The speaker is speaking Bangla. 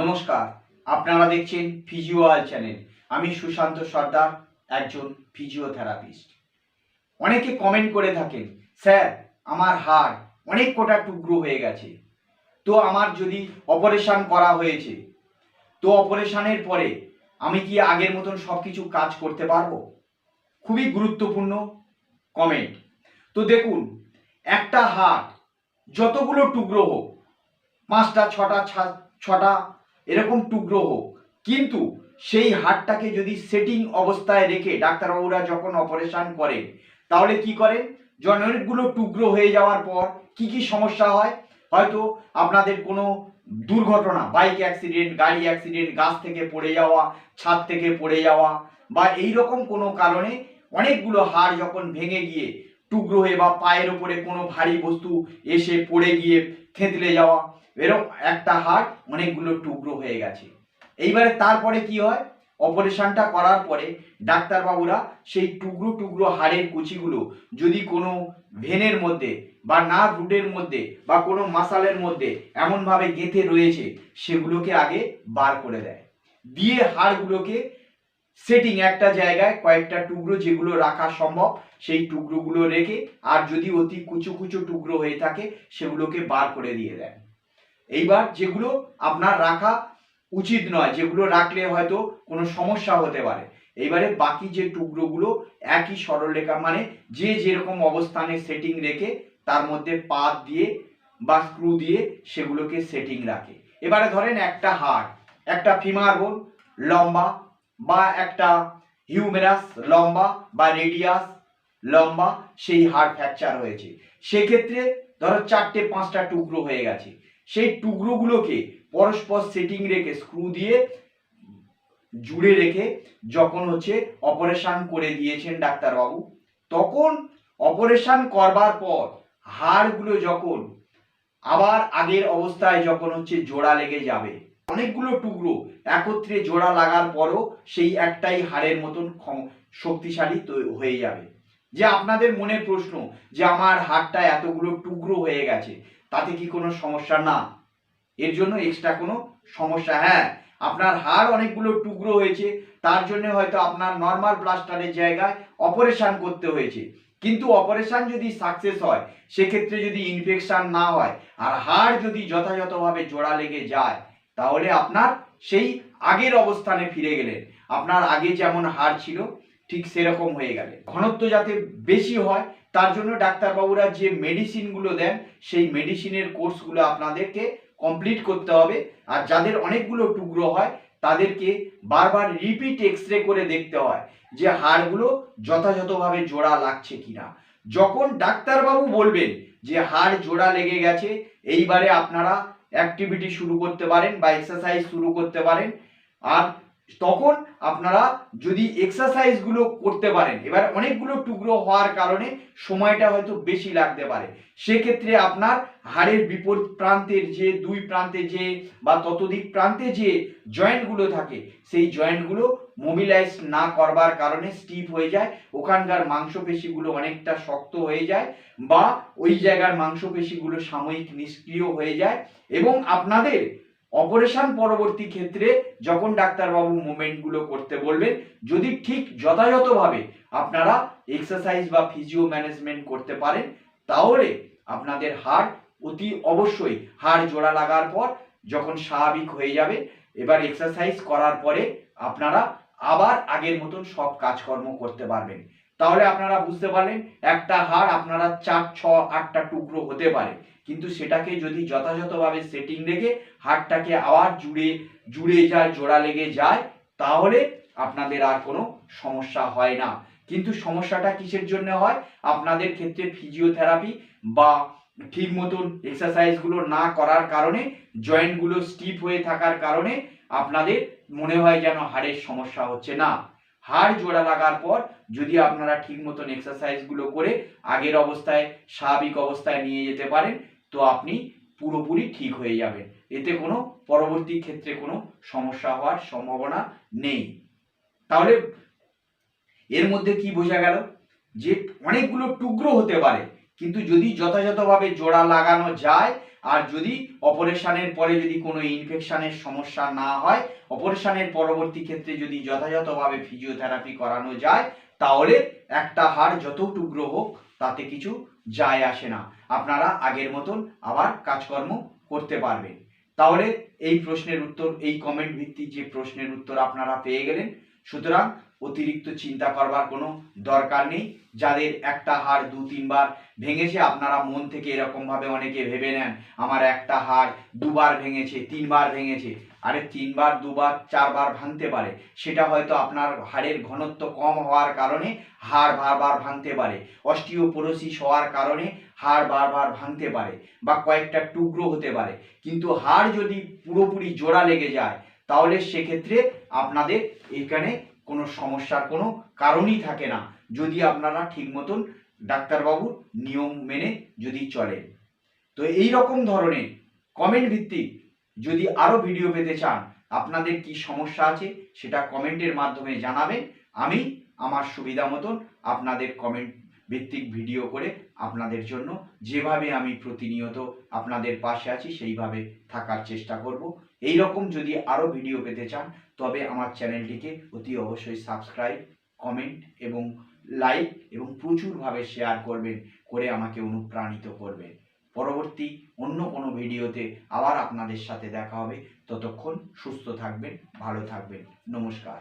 নমস্কার, আপনারা দেখছেন ফিজিওয়াল চ্যানেল আমি সুশান্ত সর্দার, একজন ফিজিওথেরাপিস্ট অনেকে কমেন্ট করে থাকেন, স্যার, আমার হাড় অনেক কোটা টুকরো হয়ে গেছে। তো আমার যদি অপারেশন করা হয়েছে, তো অপারেশনের পরে আমি কি আগের মতন সব কিছু কাজ করতে পারব? খুবই গুরুত্বপূর্ণ কমেন্ট তো দেখুন, একটা হাড় যতগুলো টুকরো হোক, পাঁচটা, ছটা ছটা এরকম টুকরো হোক। কিন্তু সেই হাড়টাকে যদি সেটিং অবস্থায় রেখে ডাক্তারবাবুরা যখন অপারেশন করেন তাহলে কি করেন অনেকগুলো টুকরো হয়ে যাওয়ার পর কি কি সমস্যা হয়? হয়তো আপনাদের কোনো দুর্ঘটনা বাইক অ্যাক্সিডেন্ট গাড়ি অ্যাক্সিডেন্ট গাছ থেকে পড়ে যাওয়া, ছাদ থেকে পড়ে যাওয়া বা এই রকম কোনো কারণে অনেকগুলো হাড় যখন ভেঙে গিয়ে টুকরো হয়ে বা পায়ের ওপরে কোনো ভারী বস্তু এসে পড়ে গিয়ে থেঁতলে যাওয়া এরকম একটা হাড় অনেকগুলো টুকরো হয়ে গেছে। এইবারে তারপরে কি হয়? অপারেশনটা করার পরে ডাক্তারবাবুরা সেই টুকরো টুকরো হাড়ের কুচিগুলো যদি কোনো ভেনের মধ্যে বা নার্ভ রুটের মধ্যে বা কোনো মাসালের মধ্যে এমনভাবে গেঁথে রয়েছে, সেগুলোকে আগে বার করে দেয়। দিয়ে হাড়গুলোকে সেটিং একটা জায়গায় কয়েকটা টুকরো যেগুলো রাখা সম্ভব, সেই টুকরোগুলো রেখে আর যদি অতি কুচু কুচু টুকরো হয়ে থাকে, সেগুলোকে বার করে দিয়ে দেন এইবার যেগুলো আপনার রাখা উচিত নয়, যেগুলো রাখলে হয়তো কোনো সমস্যা হতে পারে। এইবারে বাকি যে টুকরোগুলো একই সরলরেখা মানে যে যেরকম অবস্থানে সেটিং রেখে তার মধ্যে পাত দিয়ে বা স্ক্রু দিয়ে সেগুলোকে সেটিং রাখে। এবারে ধরেন একটা হাড় একটা ফিমার বোন লম্বা বা একটা হিউমেরাস লম্বা বা রেডিয়াস লম্বা, সেই হাড় ফ্র্যাকচার হয়েছে। সেক্ষেত্রে ধরো চারটে, পাঁচটা টুকরো হয়ে গেছে। সেই টুকরোগুলোকে পরস্পর সেটিং রেখে স্ক্রু দিয়ে জুড়ে রেখে যখন হচ্ছে অপারেশন করে দিয়েছেন ডাক্তারবাবু, তখন অপারেশন করবার পর হাড়গুলো যখন আবার আগের অবস্থায় যখন হচ্ছে জোড়া লেগে যাবে, অনেকগুলো টুকরো একত্রে জোড়া লাগার পরও সেই একটাই হাড়ের মতন শক্তিশালী হয়ে যাবে। যে আপনাদের মনে প্রশ্ন যে আমার হাড়টা এতগুলো টুকরো হয়ে গেছে তাতে কি কোনো সমস্যা? না। এর জন্য এক্সট্রা কোনো সমস্যা। হ্যাঁ আপনার হাড় অনেকগুলো টুকরো হয়েছে, তার জন্য হয়তো আপনার নর্মাল প্লাস্টারের জায়গায় অপারেশন করতে হয়েছে। কিন্তু অপারেশন যদি সাকসেস হয়, সেক্ষেত্রে যদি ইনফেকশান না হয়, আর হাড় যদি যথাযথভাবে জোড়া লেগে যায়, তাহলে আপনার সেই আগের অবস্থানে ফিরে গেলেন। আপনার আগে যেমন হাড় ছিল, ঠিক সেরকম হয়ে গেলে। ঘনত্ব যাতে বেশি হয় তার জন্য ডাক্তারবাবুরা যে মেডিসিনগুলো দেন, সেই মেডিসিনের কোর্সগুলো আপনাদেরকে কমপ্লিট করতে হবে। আর যাদের অনেকগুলো টুকরো হয়, তাদেরকে বারবার রিপিট এক্স রে করে দেখতে হয় যে হাড়গুলো যথাযথভাবে জোড়া লাগছে কিনা। যখন ডাক্তারবাবু বলবেন যে হাড় জোড়া লেগে গেছে, এইবারে আপনারা অ্যাক্টিভিটি শুরু করতে পারেন বা এক্সারসাইজ শুরু করতে পারেন। আর তখন আপনারা যদি এক্সারসাইজগুলো করতে পারেন, এবার অনেকগুলো টুকরো হওয়ার কারণে সময়টা হয়তো বেশি লাগতে পারে। সেক্ষেত্রে আপনার হাড়ের বিপরীত প্রান্তের যে, দুই প্রান্তে যে, বা ততোধিক প্রান্তে যে জয়েন্টগুলো থাকে, সেই জয়েন্টগুলো মোবিলাইজ না করবার কারণে স্টিফ হয়ে যায়, ওখানকার মাংসপেশিগুলো অনেকটা শক্ত হয়ে যায়, বা ওই জায়গার মাংসপেশিগুলো সাময়িক নিষ্ক্রিয় হয়ে যায়, এবং আপনাদের অপারেশন পরবর্তী ক্ষেত্রে যখন ডাক্তারবাবু মুভমেন্টগুলো করতে বলবেন, যদি ঠিক যথাযথভাবে আপনারা এক্সারসাইজ বা ফিজিও ম্যানেজমেন্ট করতে পারেন, তাহলে আপনাদের হাড় অতি অবশ্যই হাড় জোড়া লাগার পর যখন স্বাভাবিক হয়ে যাবে, এবার এক্সারসাইজ করার পরে আপনারা আবার আগের মতন সব কাজকর্ম করতে পারবেন। তাহলে আপনারা বুঝতে পারলেন, একটা হাড় আপনারা চার, ছ, আটটা টুকরো হতে পারে। কিন্তু সেটাকে যদি যথাযথভাবে সেটিং রেখে হাড়টাকে আবার জুড়ে জুড়ে যায়, জোড়া লেগে যায়, তাহলে আপনাদের আর কোনো সমস্যা হয় না। কিন্তু সমস্যাটা কিসের জন্য হয়? আপনাদের ক্ষেত্রে ফিজিওথেরাপি বা ঠিক মতন এক্সারসাইজগুলো না করার কারণে জয়েন্টগুলো স্টিফ হয়ে থাকার কারণে আপনাদের মনে হয় যেন হাড়ের সমস্যা হচ্ছে না। হাড় জোড়া লাগার পর যদি আপনারা ঠিক মতন এক্সারসাইজগুলো করে আগের অবস্থায়, স্বাভাবিক অবস্থায় নিয়ে যেতে পারেন তো আপনি পুরোপুরি ঠিক হয়ে যাবেন। এতে কোনো পরবর্তী ক্ষেত্রে কোনো সমস্যা হওয়ার সম্ভাবনা নেই। তাহলে এর মধ্যে কি বোঝা গেল? যে অনেকগুলো টুকরো হতে পারে, কিন্তু যদি যথাযথভাবে জোড়া লাগানো যায়, আর যদি অপারেশনের পরে যদি কোনো ইনফেকশনের সমস্যা না হয়, অপারেশনের পরবর্তী ক্ষেত্রে যদি যথাযথভাবে ফিজিওথেরাপি করানো যায় তাহলে একটা হাড় যত টুকরো হোক, তাতে কিছু যায় আসে না। আপনারা আগের মতন আবার কাজকর্ম করতে পারবেন। তাহলে এই প্রশ্নের উত্তর, এই কমেন্ট ভিত্তিক যে প্রশ্নের উত্তর আপনারা পেয়ে গেলেন, সুতরাং অতিরিক্ত চিন্তা করবার কোনো দরকার নেই। যাদের একটা হাড় দু তিনবার ভেঙেছে, আপনারা মন থেকে এরকম ভাবে অনেকে ভেবে নেন, আমার একটা হাড় দুবার ভেঙেছে, তিনবার ভেঙেছে। আরে তিনবার, দুবার, চারবার ভাঙতে পারে। সেটা হয়তো আপনার হাড়ের ঘনত্ব কম হওয়ার কারণে হাড় বারবার ভাঙতে পারে। অস্টিওপোরোসিস হওয়ার কারণে হাড় বারবার ভাঙতে পারে বা কয়েকটা টুকরো হতে পারে। কিন্তু হাড় যদি পুরোপুরি জোড়া লেগে যায়, তাহলে সেক্ষেত্রে আপনাদের এখানে কোনো সমস্যার কোনো কারণই থাকে না, যদি আপনারা ঠিক মতন ডাক্তারবাবুর নিয়ম মেনে যদি চলে তো এই রকম ধরনের কমেন্ট ভিত্তিক যদি আরও ভিডিও পেতে চান, আপনাদের কি সমস্যা আছে সেটা কমেন্টের মাধ্যমে জানাবেন, আমি আমার সুবিধা মতন আপনাদের কমেন্ট ভিত্তিক ভিডিও করে আপনাদের জন্য যেভাবে আমি প্রতিনিয়ত আপনাদের পাশে আছি, সেইভাবে থাকার চেষ্টা করব। এই রকম যদি আরও ভিডিও পেতে চান, তবে আমার চ্যানেলটিকে অতি অবশ্যই সাবস্ক্রাইব, কমেন্ট এবং লাইক এবং প্রচুরভাবে শেয়ার করবেন, করে আমাকে অনুপ্রাণিত করবেন। পরবর্তী অন্য কোনো ভিডিওতে আবার আপনাদের সাথে দেখা হবে। ততক্ষণ সুস্থ থাকবেন, ভালো থাকবেন। নমস্কার।